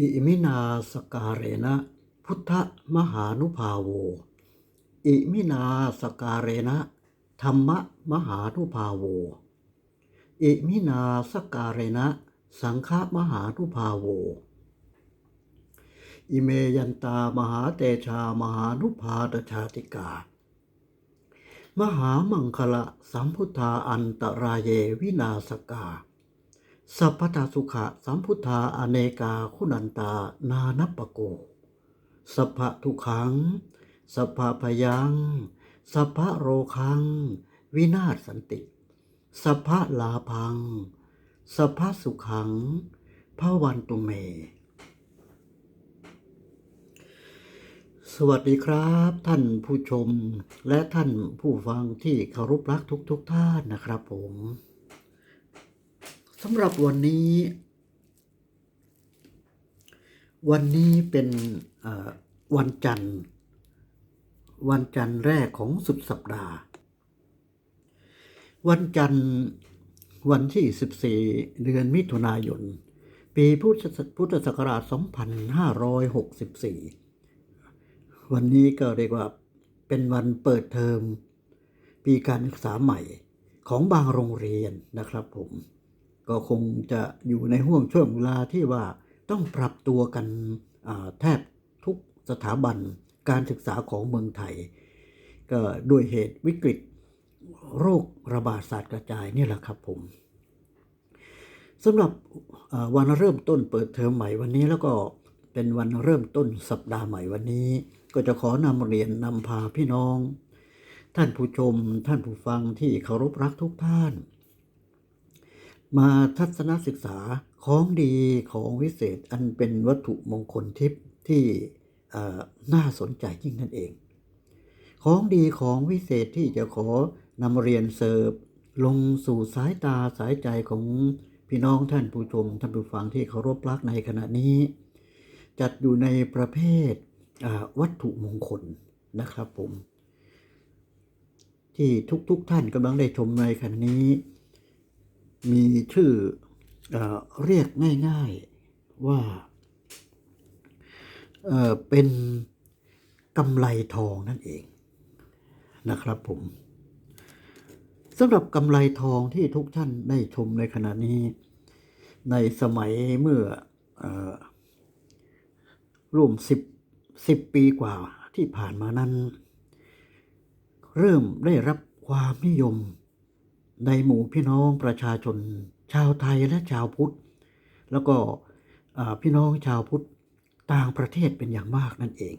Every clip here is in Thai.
อิมินาสการเรนะพุทธมหานุภาโว อิมินาสการเรนะธรรมมหานุภาโว อิมินาสการเรนะสังฆมหานุภาโว อิเมยันตามหาเตชามหานุภาตชาติกา มหามังคละสัมพุทธาอันตรายเยวินาสกา สัพพทาสุขะสัมพุทธาอเนกาคุณันตานานัปปโก สัพพะทุขัง สัพพะพยัง สัพพะโรคัง วินาศสันติ สัพพะลาพัง สัพพะสุขังพระวันตุเม สวัสดีครับ ท่านผู้ชมและท่านผู้ฟังที่เคารพรักทุกๆทท่านนะครับผมำหรับวันนี้ วันนี้เป็นวันจันทร์ วันจันทร์แรกของสุดสัปดาห์ วันจันทร์วันที่ 14 เดือนมิถุนายน ปีพุทธศักราช 2564 วันนี้ก็เรียกว่าเป็นวันเปิดเทอม ปีการศึกษาใหม่ของบางโรงเรียนนะครับผม ก็คงจะอยู่ในห่วงช่วงเวลาที่ว่าต้องปรับตัวกันแทบทุกสถาบันการศึกษาของเมืองไทย ก็ด้วยเหตุวิกฤตโรคระบาดศาสตร์กระจายนี่แหละครับผมสำหรับวันเริ่มต้นเปิดเทอมใหม่วันนี้แล้วก็เป็นวันเริ่มต้นสัปดาห์ใหม่วันนี้ ก็จะขอนำเรียนนำพาพี่น้อง ท่านผู้ชม ท่านผู้ฟังที่เคารพรักทุกท่าน มาทัศนศึกษาของดีของวิเศษอันเป็นวัตถุมงคลทิพย์ที่น่าสนใจยิ่งนั่นเอง ของดีของวิเศษที่จะขอนำเรียนเสิร์ฟลงสู่สายตาสายใจของพี่น้องท่านผู้ชมท่านผู้ฟังที่เคารพรักในขณะนี้ จัดอยู่ในประเภทวัตถุมงคลนะครับผม ที่ทุกๆทท่านกำลังได้ชมในขณะนี้ มีชื่อเอเรียกง่ายๆว่าเเป็นกำไรทองนั่นเองนะครับผมสำหรับกำไรทองที่ทุกท่านได้ชมในขณะนี้ ในสมัยเมื่อออร่วมสิบสิบปีกว่าที่ผ่านมานั้น เริ่มได้รับความนิยม ในหมู่พี่น้องประชาชน ชาวไทยและชาวพุทธ แล้วก็พี่น้องชาวพุทธต่างประเทศเป็นอย่างมากนั่นเอง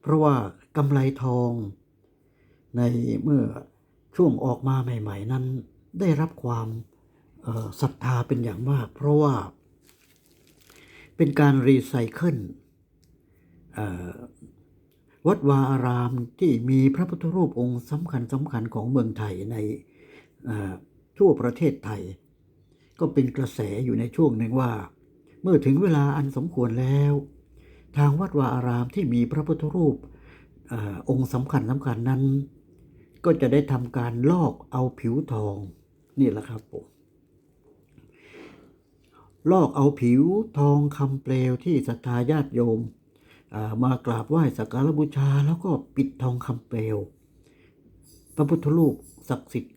เพราะว่ากำไรทองในเมื่อช่วงออกมาใหม่ ๆ นั้นได้รับความศรัทธาเป็นอย่างมาก เพราะว่าเป็นการรีไซเคิลวัดวาอารามที่มีพระพุทธรูปองค์สำคัญสำคัญของเมืองไทยใน ทั่วประเทศไทย ก็เป็นกระแสอยู่ในช่วงหนึ่งว่า เมื่อถึงเวลาอันสมควรแล้ว ทางวัดวาอารามที่มีพระพุทธรูปอองค์สำคัญสำคัญนั้น ก็จะได้ทำการลอกเอาผิวทองนี่แหละครับผมลอกเอาผิวทองคำเปลวที่ศรัทธาญาติโยมมากราบไหว้สักการบูชาแล้วก็ปิดทองคำเปลว พระพุทธรูปศักดิ์สิทธิ์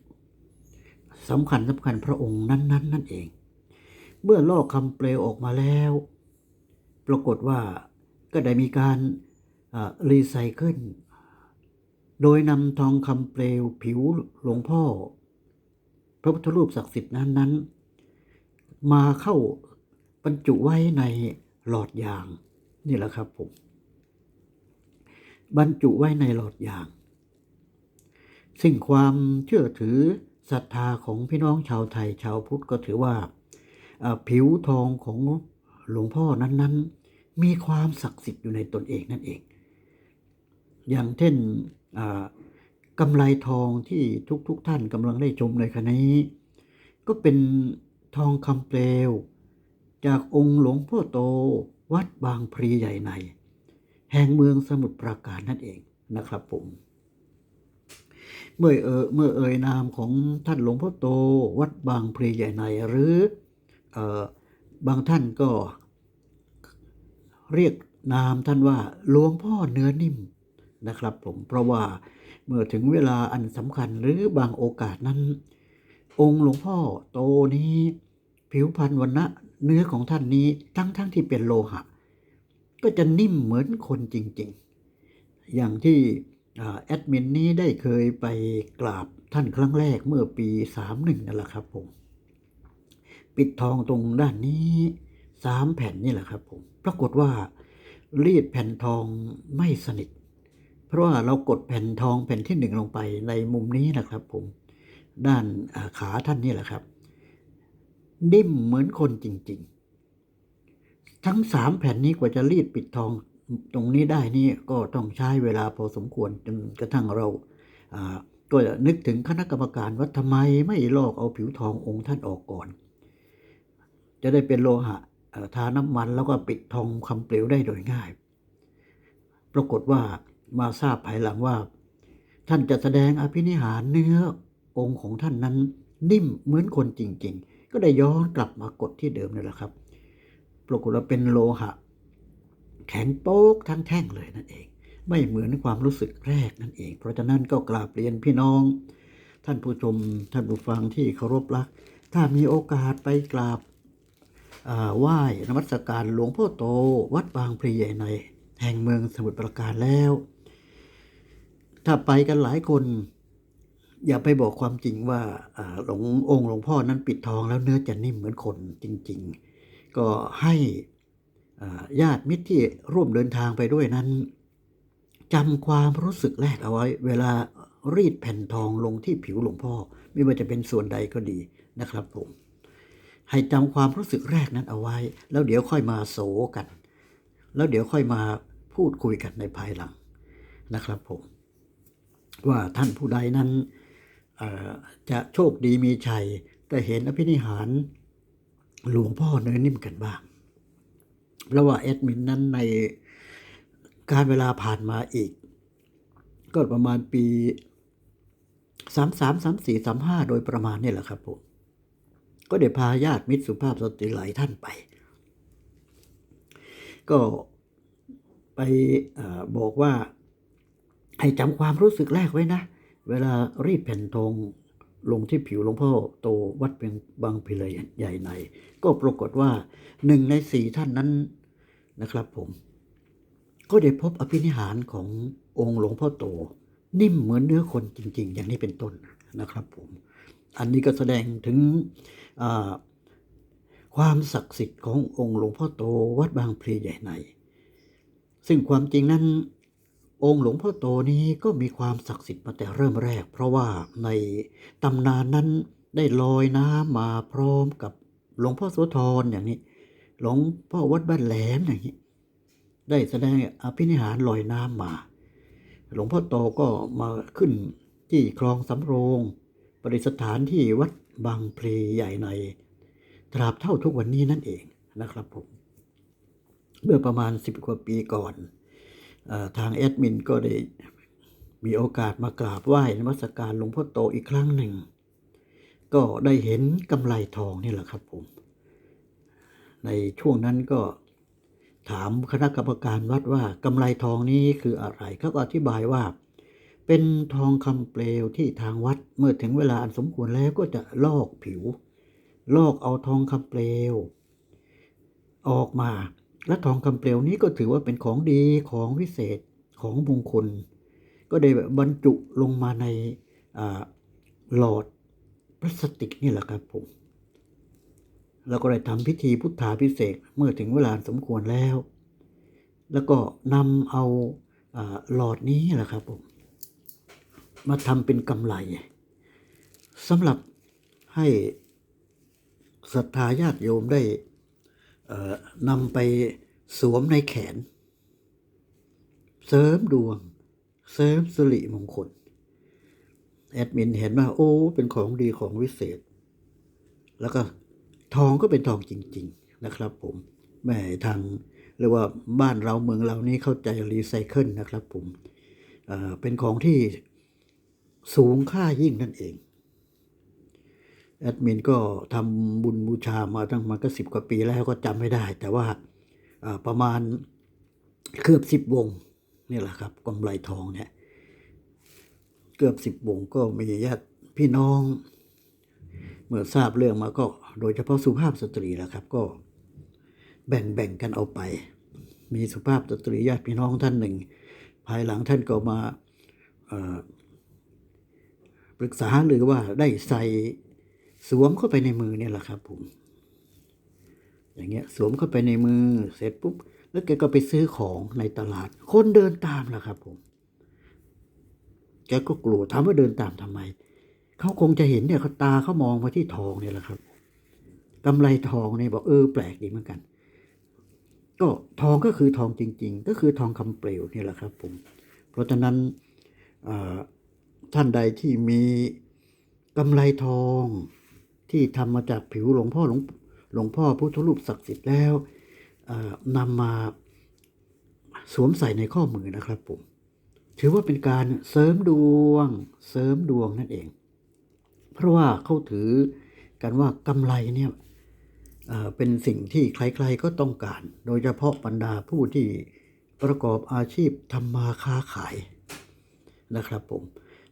สำคัญสำคัญพระองค์นั้นๆนนนั่นเอง เมื่อลอกคำเปลวออกมาแล้ว ปรากฏว่าก็ได้มีการรีไซเคิลโดยนำทองคำเปลวผิวหลวงพ่อ พระพุทธรูปศักดิ์สิทธิ์นั้นๆมาเข้าบรรจุไว้ในหลอดยาง นี่แหละครับผมบรรจุไว้ในหลอดยาง ซึ่งความเชื่อถือ ศรัทธาของพี่น้องชาวไทยชาวพุทธก็ถือว่าผิวทองของหลวงพ่อนั้นๆ มีความศักดิ์สิทธิ์อยู่ในตนเองนั่นเอง อย่างเช่นกำไรทองที่ทุกๆทท่านกำลังได้ชมในขณะนี้ ก็เป็นทองคำเปลว จากองค์หลวงพ่อโตวัดบางพลีใหญ่ใน แห่งเมืองสมุทรปราการนั่นเองนะครับผม เมื่อเออเมื่อเอ่ยนามของท่านหลวงพ่อโตวัดบางพลีใหญ่ในหรือเออบางท่านก็เรียกนามท่านว่าหลวงพ่อเนื้อนิ่มนะครับผมเพราะว่าเมื่อถึงเวลาอันสำคัญหรือบางโอกาสนั้น องค์หลวงพ่อโตนี้ ผิวพรรณวันนะเนื้อของท่านนี้ทั้งๆทที่เป็นโลหะ ก็จะนิ่มเหมือนคนจริง ๆ อย่างที่ แอดมินนี้ได้เคยไปกราบท่านครั้งแรกเมื่อปี 31 นั่นแหละครับผม ปิดทองตรงด้านนี้สามแผ่นนี่แหละครับผม ปรากฏว่ารีดแผ่นทองไม่สนิท เพราะว่าเรากดแผ่นทองแผ่นที่หนึ่งลงไปในมุมนี้นะครับผม ด้านขาท่านนี่แหละครับนิ่มเหมือนคนจริง ๆ ทั้งสามแผ่นนี้กว่าจะรีดปิดทอง ตรงนี้ได้นี่ก็ต้องใช้เวลาพอสมควรจนกระทั่งเราก็นึกถึงคณะกรรมการว่าทำไมไม่ลอกเอาผิวทององค์ท่านออกก่อน จะได้เป็นโลหะทาน้ำมันแล้วก็ปิดทองคำเปลวได้โดยง่าย ปรากฏว่ามาทราบภายหลังว่า ท่านจะแสดงอภินิหารเนื้อองค์ของท่านนั้น นิ่มเหมือนคนจริง ๆ ก็ได้ย้อนกลับมากดที่เดิมนี่แหละครับ ปรากฏว่าเป็นโลหะ แข็งโป๊กทั้งแท่งเลยนั่นเอง ไม่เหมือนความรู้สึกแรกนั่นเอง เพราะฉะนั้นก็กราบเรียนพี่น้อง ท่านผู้ชมท่านผู้ฟังที่เคารพรัก ถ้ามีโอกาสไปกราบไหว้นมัสการหลวงพ่อโต วัดบางพลีใหญ่ในแห่งเมืองสมุทรปราการแล้ว ถ้าไปกันหลายคน อย่าไปบอกความจริงว่าหลวงองค์หลวงพ่อนั้นปิดทองแล้วเนื้อจะนิ่มเหมือนคนจริง ๆ ก็ให้ ญาติมิตรที่ร่วมเดินทางไปด้วยนั้นจำความรู้สึกแรกเอาไว้ เวลารีดแผ่นทองลงที่ผิวหลวงพ่อ ไม่ว่าจะเป็นส่วนใดก็ดีนะครับผม ให้จำความรู้สึกแรกนั้นเอาไว้ แล้วเดี๋ยวค่อยมาโศกัน แล้วเดี๋ยวค่อยมาพูดคุยกันในภายหลังนะครับผม ว่าท่านผู้ใดนั้นจะโชคดีมีชัยได้เห็นอภินิหารหลวงพ่อเนื้อนิ่มกันบ้าง ราะว่าแอดมินนั้นในการเวลาผ่านมาอีก ก็ประมาณปีสามสามสามสี่สามห้าโดยประมาณนี่แหละครับผมก็ได้พาญาติมิตรสุภาพสตรีหลายท่านไป ก็ไปออบอกว่าให้จำความรู้สึกแรกไว้นะ เวลารีดแผ่นทองลงที่ผิวหลวงพ่อโตวัดเป็นบางพิเลยใหญ่ใน ก็ปรากฏว่าหนึ่งในสี่ท่านนั้น นะครับผม ก็ได้พบอภินิหารขององค์หลวงพ่อโต นิ่มเหมือนเนื้อคนจริง ๆ อย่างนี้เป็นต้นนะครับผม อันนี้ก็แสดงถึงความศักดิ์สิทธิ์ขององค์หลวงพ่อโตวัดบางพลีใหญ่ใน ซึ่งความจริงนั้นองค์หลวงพ่อโตนี้ก็มีความศักดิ์สิทธิ์มาแต่เริ่มแรก เพราะว่าในตำนานนั้นได้ลอยน้ำมาพร้อมกับหลวงพ่อโสธรอย่างนี้ หลวงพ่อวัดบ้านแหลมอย่างนี้ได้แสดงอภินิหารลอยน้ำมา หลวงพ่อโตก็มาขึ้นที่คลองสำโรงประดิษฐานที่วัดบางพลีใหญ่ใน ตราบเท่าทุกวันนี้นั่นเองนะครับผม เมื่อประมาณสิบกว่าปีก่อนอทางแอดมินก็ได้มีโอกาสมากราบไหว้นมัสการหลวงพ่อโตอีกครั้งหนึ่ง ก็ได้เห็นกำไลทองนี่แหละครับผม ในช่วงนั้นก็ถามคณะกรรมการวัดว่ากำไลทองนี้คืออะไรเขาก็อธิบายว่า เป็นทองคำเปลวที่ทางวัดเมื่อถึงเวลาอันสมควรแล้วก็จะลอกผิว ลอกเอาทองคำเปลว ออกมา และทองคำเปลวนี้ก็ถือว่าเป็นของดีของวิเศษของมงคล ก็ได้บรรจุลงมาในหลอดพลาสติกนี่แหละครับผม แล้วก็ได้ทำพิธีพุทธาพิเศษเมื่อถึงเวลาสมควรแล้ว แล้วก็นำเอาหลอดนี้แหละครับผมมาทำเป็นกำไลสำหรับให้ศรัทธาญาติโยมได้นำไปสวมในแขน เสริมดวง เสริมสิริมงคล แอดมินเห็นว่า โอ้ เป็นของดีของวิเศษ แล้วก็ ทองก็เป็นทองจริง ๆนะครับ ผมแม่ทางเรียกว่าบ้านเราเมืองเรานี่เข้าใจรีไซเคิลนะครับ ผมเเป็นของที่สูงค่ายิ่งนั่นเองแอดมินก็ทำบุญบูชามาตั้งมันก็สิบกว่าปีแล้วก็จำไม่ได้ แต่ว่าอ่าประมาณเกือบสิบวงนี่แหละครับกำไรทองเนี่ย เกือบสิบวงก็มีญาติพี่น้อง เมื่อทราบเรื่องมาก็โดยเฉพาะสุภาพสตรีแหละครับ ก็แบ่งแบ่งกันเอาไป มีสุภาพสตรีญาติพี่น้องท่านหนึ่ง ภายหลังท่านก็มาปรึกษาหรือว่าได้ใส่สวมเข้าไปในมือเนี่ยแหละครับผมอย่างเงี้ยสวมเข้าไปในมือเสร็จปุ๊บแล้วแกก็ไปซื้อของในตลาด คนเดินตามล่ะครับผม แกก็กลัวถามว่าเดินตามทำไม เขาคงจะเห็นเนี่ยเขาตาเขามองมาที่ทองเนี่ยแหละครับกำไรทองเนี่ยบอกเออแปลกดีเหมือนกัน ก็ทองก็คือทองจริง ๆ ก็คือทองคำเปลวเนี่ยแหละครับผมเพราะฉะนั้นท่านใดที่มีกำไรทองที่ทำมาจากผิวหลวงพ่อหลวงหลวงพ่อพุทธรูปศักดิ์สิทธิ์แล้วอ่านำมาสวมใส่ในข้อมือนะครับผม ถือว่าเป็นการเสริมดวง เสริมดวงนั่นเอง เพราะว่าเขาถือกันว่ากำไรเนี่ยเป็นสิ่งที่ใครๆก็ต้องการ โดยเฉพาะบรรดาผู้ที่ประกอบอาชีพทำมาค้าขายนะครับผม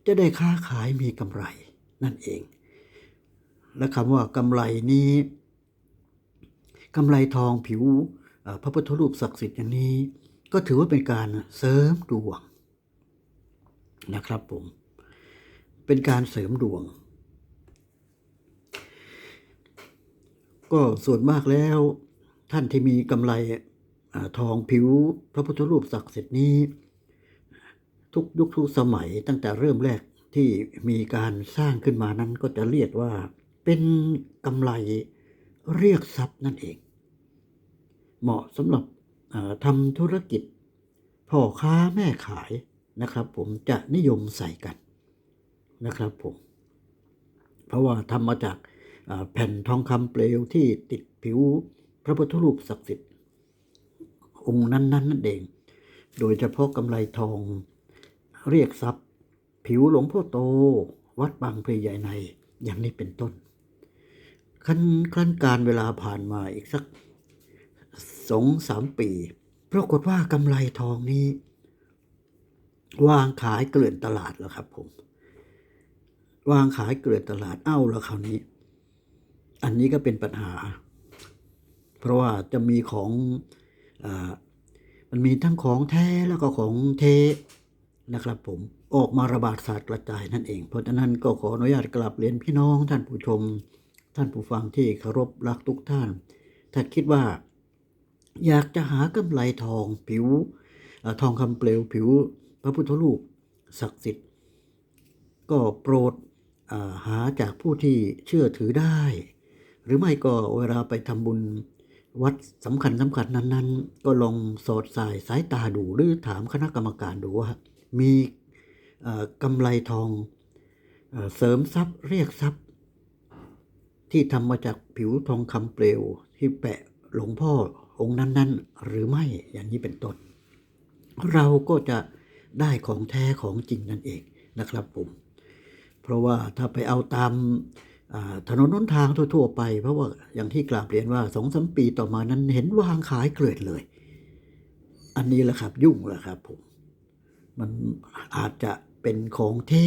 จะได้ค้าขายมีกำไรนั่นเอง และคำว่ากำไรนี้กำไรทองผิวพระพุทธรูปศักดิ์สิทธิ์อย่างนี้ ก็ถือว่าเป็นการเสริมดวงนะครับผมเป็นการเสริมดวง ก็ส่วนมากแล้ว ท่านที่มีกำไรอทองผิวพระพุทธรูปศักดิ์สิทธิ์นี้ ทุกยุคทุกสมัยตั้งแต่เริ่มแรกที่มีการสร้างขึ้นมานั้นก็จะเรียกว่าเป็นกำไรเรียกทรัพย์นั่นเอง เหมาะสำหรับทำธุรกิจพ่อค้าแม่ขายนะครับ ผมจะนิยมใส่กันนะครับผม เพราะว่าทำมาจาก แผ่นทองคำเปลวที่ติดผิวพระพุทธรูปศักดิ์สิทธิ์องค์นั้น ๆ นั่นเอง โดยเฉพาะกำไรทอง เรียกทรัพย์ ผิวหลวงพ่อโต วัดบางพลีใหญ่ใน อย่างนี้เป็นต้น ขั้นขั้นการเวลาผ่านมาอีกสักสองสามปี ปรากฏว่ากำไรทองนี้ วางขายเกลื่อนตลาดแล้วครับผม วางขายเกลื่อนตลาดเอ้าแล้วคราวนี้ อันนี้ก็เป็นปัญหา เพราะว่าจะมีของอมันมีทั้งของแท้แล้วก็ของเทนะครับผมออกมาระบาดศาสตร์กระจายนั่นเอง เพราะฉะนั้นก็ขออนุญาตกลับเรียนพี่น้องท่านผู้ชม ท่านผู้ฟังที่เคารพรักทุกท่าน ถ้าคิดว่า อยากจะหากำไรทองผิวอทองคำเปลวผิวพระพุทธรูปศักดิ์สิทธิ์ ก็โปรดาหาจากผู้ที่เชื่อถือได้ รือไม่ก็เวลาไปทำบุญวัดสำคัญสำคัญนั้น ๆ ก็ลองสอดสายสายตาดูหรือถามคณะกรรมการดูว่า มีเอ่อกำไรทองเสริมทรัพย์เรียกทรัพย์ ที่ทำมาจากผิวทองคำเปลวที่แปะหลวงพ่อองค์นั้นๆ หรือไม่อย่างนี้เป็นต้น เราก็จะได้ของแท้ของจริงนั่นเองนะครับผม เพราะว่าถ้าไปเอาตาม ถนนหนทางทั่ว ๆ ไป เพราะว่าอย่างที่กราบเรียนว่าสองสมปีต่อมานั้นเห็นวางขายเกลื่อนเลย อันนี้แหละครับยุ่งแหละครับผมมันอาจจะเป็นของเท้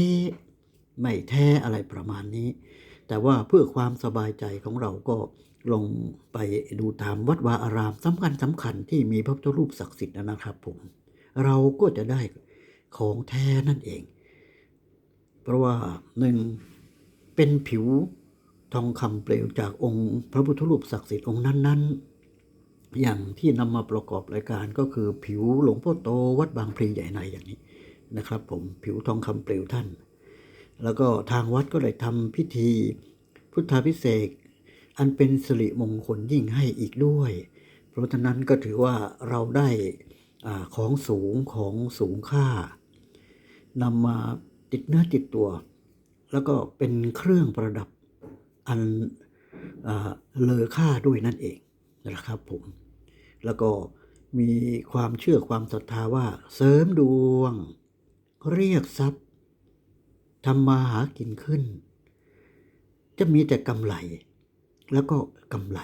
ไม่แท้อะไรประมาณนี้ แต่ว่าเพื่อความสบายใจของเราก็ลงไปดูตามวัดวาอารามสำคัญสำคัญที่มีพระพุทธรูปศักดิ์สิทธิ์นะครับผม เราก็จะได้ของแท้นั่นเอง เพราะว่าหนึ่ง เป็นผิวทองคำเปลวจากองค์พระพุทธรูปศักดิ์สิทธิ์องค์นั้น ๆ อย่างที่นำมาประกอบรายการก็คือผิวหลวงพ่อโตวัดบางพลีใหญ่ในอย่างนี้นะครับ ผมผิวทองคำเปลวท่าน แล้วก็ทางวัดก็ได้ทำพิธีพุทธาพิเศษอันเป็นสิริมงคลยิ่งให้อีกด้วย เพราะฉะนั้นก็ถือว่าเราได้อของสูงของสูงค่านำมาติดเนื้อติดตัว แล้วก็เป็นเครื่องประดับอันเลอค่าด้วยนั่นเองนะครับผมแล้วก็มีความเชื่อความศรัทธาว่าเสริมดวง เรียกทรัพย์ทำมาหากินขึ้น จะมีแต่กำไร แล้วก็กำไร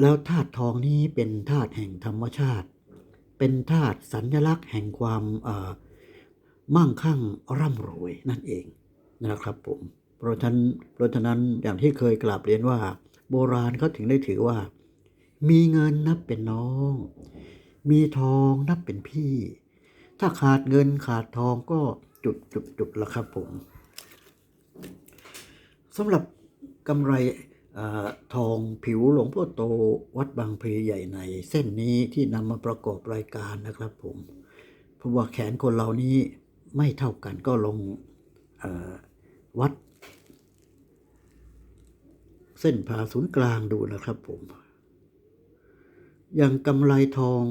แล้วธาตุทองนี้เป็นธาตุแห่งธรรมชาติ เป็นธาตุสัญลักษณ์แห่งความมั่งคั่งร่ำรวยนั่นเอง นะครับผมเพราะฉะนั้นเพราะฉะนั้นอย่างที่เคยกราบเรียนว่า โบราณเขาถึงได้ถือว่า มีเงินนับเป็นน้อง มีทองนับเป็นพี่ ถ้าขาดเงินขาดทองก็จุดจุดจุดละครับผมสำหรับกำไรอทองผิวหลวงพ่อโตวัดบางพลีใหญ่ใน เส้นนี้ที่นำมาประกอบรายการนะครับผมเพราะว่าแขนคนเรานี้ไม่เท่ากันก็ลงอ วัด เส้นผ่าศูนย์กลางดูนะครับผม อย่างกำไรทอง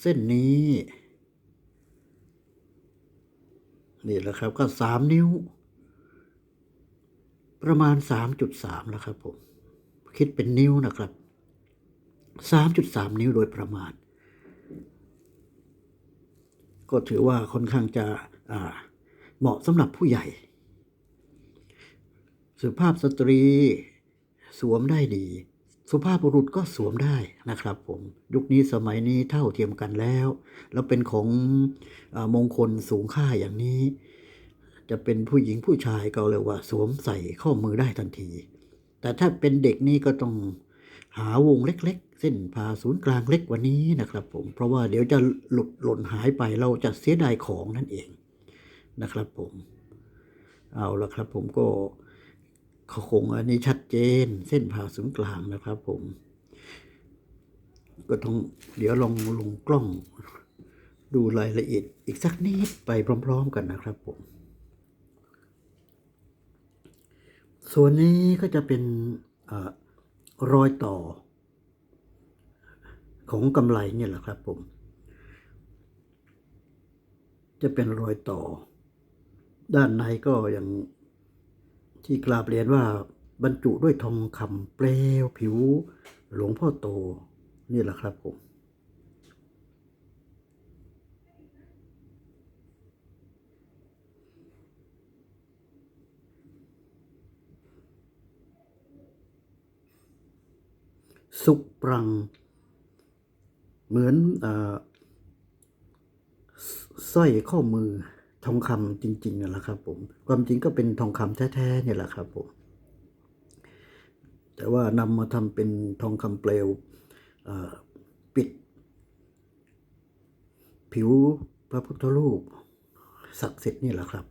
เส้นนี้ นี่แหละครับก็สามนิ้ว ประมาณสามจุดสามแล้วครับผม คิดเป็นนิ้วนะครับสามจุดสามนิ้วโดยประมาณ ก็ถือว่าค่อนข้างจะเหมาะสำหรับผู้ใหญ่ สุภาพสตรี สวมได้ดี สุภาพบุรุษก็สวมได้นะครับผมยุคนี้สมัยนี้เท่าเทียมกันแล้ว แล้วเป็นของอมงคลสูงค่าอย่างนี้ จะเป็นผู้หญิงผู้ชายก็เรียกว่า สวมใส่ข้อมือได้ทันที แต่ถ้าเป็นเด็กนี่ก็ต้องหาวงเล็ก ๆ เส้นผ่าศูนย์กลางเล็กกว่านี้นะครับผมเพราะว่าเดี๋ยวจะหลุดหล่นหายไปเราจะเสียดายของนั่นเองนะครับผม เอาละครับผมก็ เขาคงอันนี้ชัดเจน เส้นผ่าศูนย์กลางนะครับ ผม ก็ต้องเดี๋ยวลองลงกล้อง ดูรายละเอียดอีกสักนิดไปพร้อม ๆ กันนะครับผม ส่วนนี้ก็จะเป็นอรอยต่อ ของกำไรเนี่ยแหละครับผม จะเป็นรอยต่อ ด้านในก็ย่าง ที่กราบเรียนว่าบรรจุด้วยทองคำเปลวผิว หลวงพ่อโตนี่แหละครับผมสุกปรัง เหมือนอสร้อยข้อมือ ทองคำจริงๆนี่แหละครับ ผม ความจริงก็เป็นทองคำแท้ๆเนี่ยแหละครับผมแต่ว่านำมาทำเป็นทองคำเปลวปิด ผิวพระพุทธรูปศักดิ์สิทธิ์นี่แหละครับ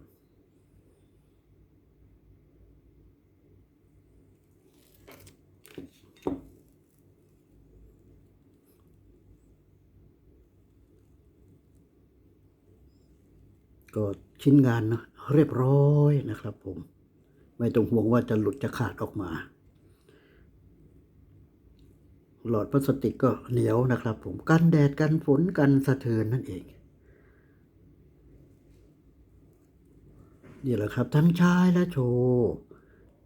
ก็ชิ้นงานนะเรียบร้อยนะครับผม ไม่ต้องห่วงว่าจะหลุดจะขาดออกมา หลอดพลาสติกก็เหนียวนะครับผม กันแดดกันฝนกันสะเทือนนั่นเอง นี่แหละครับทั้งชายและโชว์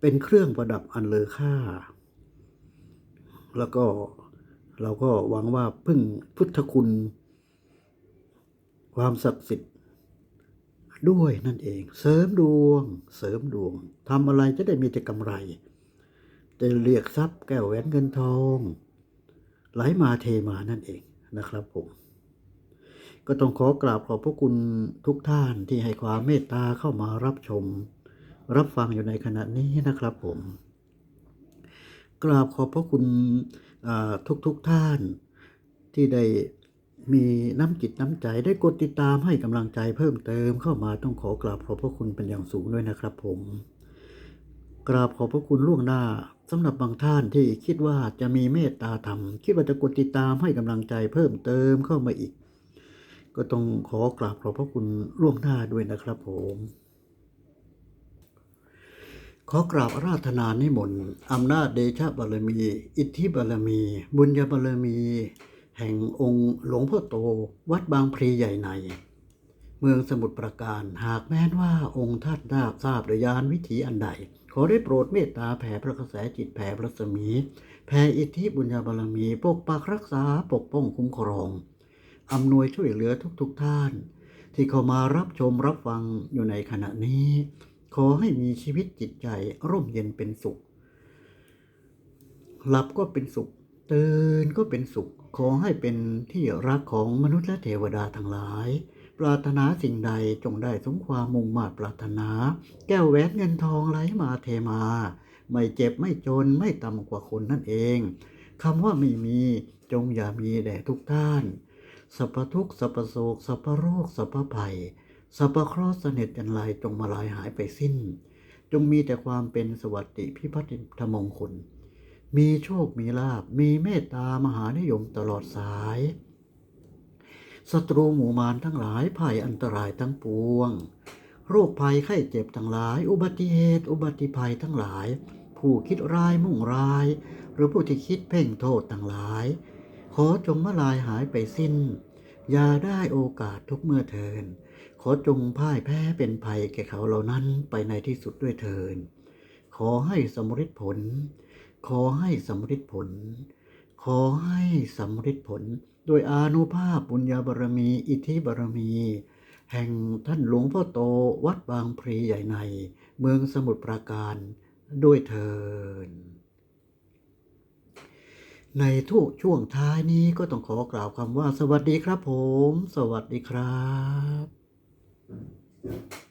เป็นเครื่องประดับอันเลอค่า แล้วก็เราก็หวังว่าพึ่งพุทธคุณ ความศักดิ์สิทธิ์ ด้วยนั่นเอง เสริมดวง เสริมดวงทำอะไรจะได้มีแต่กำไรจะเรียกทรัพย์แก้วแหวนเงินทอง ไหลมาเทมานั่นเองนะครับผมก็ต้องขอกราบขอบพระคุณทุกท่านที่ให้ความเมตตาเข้ามารับชม รับฟังอยู่ในขณะนี้นะครับผม กราบขอบพระคุณทุกทุกท่านที่ได้ มีน้ำจิตน้ำใจได้กดติดตามให้กำลังใจเพิ่มเติมเข้ามาต้องขอกราบขอบพระคุณเป็นอย่างสูงด้วยนะครับผม กราบขอบพระคุณล่วงหน้าสำหรับบางท่านที่คิดว่าจะมีเมตตาธรรม คิดว่าจะกดติดตามให้กำลังใจเพิ่มเติมเข้ามาอีก ก็ต้องขอกราบขอบพระคุณล่วงหน้าด้วยนะครับผมขอกราบอาราธนานิมนต์อำนาจเดชะบารมี อิทธิบารมี บุญญาบารมี แห่งองค์หลวงพ่อโตวัดบางพลีใหญ่ใน เมืองสมุทรปราการหากแม้นว่าองค์ท่านได้ทราบระยานวิถีอันใด ขอได้โปรดเมตตาแผ่พระกระแสจิตแผ่พระสมี แผ่อิทธิบุญญาบารมี ปกปักรักษาปกป้องคุ้มครองอำนวยช่วยเหลือทุกๆทท่าน ที่เข้ามารับชมรับฟังอยู่ในขณะนี้ ขอให้มีชีวิตจิตใจร่มเย็นเป็นสุข หลับก็เป็นสุข ตื่นก็เป็นสุข ขอให้เป็นที่รักของมนุษย์และเทวดาทั้งหลาย ปรารถนาสิ่งใดจงได้สมความมุ่งมา่ปรารถนา แก้วแหวนเงินทองไหลมาเทมา ไม่เจ็บไม่จนไม่ต่ำกว่าคนนั่นเองคำว่าไม่มีจงอย่ามีแด่ทุกท่านสัพพทุกสัพพโศกสัพพโรคสัพพภัยสัพพเคราะห์เสน็จจันไรจงมาลายหายไปสิ้น จงมีแต่ความเป็นสวัสดิพิพัฒน์ธมงคล มีโชคมีลาบมีเมตตามหานิยมตลอดสายศัตรูหมู่มารทั้งหลายภัยอันตรายทั้งปวง โรคภัยไข้เจ็บทั้งหลาย อุบัติเหตุ อุบัติภัยทั้งหลาย ผู้คิดร้ายมุ่งร้าย หรือผู้ที่คิดเพ่งโทษทั้งหลาย ขอจงมาลายหายไปสิ้น อย่าได้โอกาสทุกเมื่อเทิน ขอจงพ่ายแพ้เป็นภัยแก่เขาเหล่านั้นไปในที่สุดด้วยเทิน ขอให้สำฤทธิผล ขอให้สำฤทธิผล ขอให้สำฤทธิผล โดยอานุภาพบุญญาบารมี อิทธิบารมี แห่งท่านหลวงพ่อโตวัดบางพลีใหญ่ใน เมืองสมุทรปราการด้วยเทินในทุกช่วงท้ายนี้ก็ต้องขอกล่าวคำว่าสวัสดีครับผม สวัสดีครับ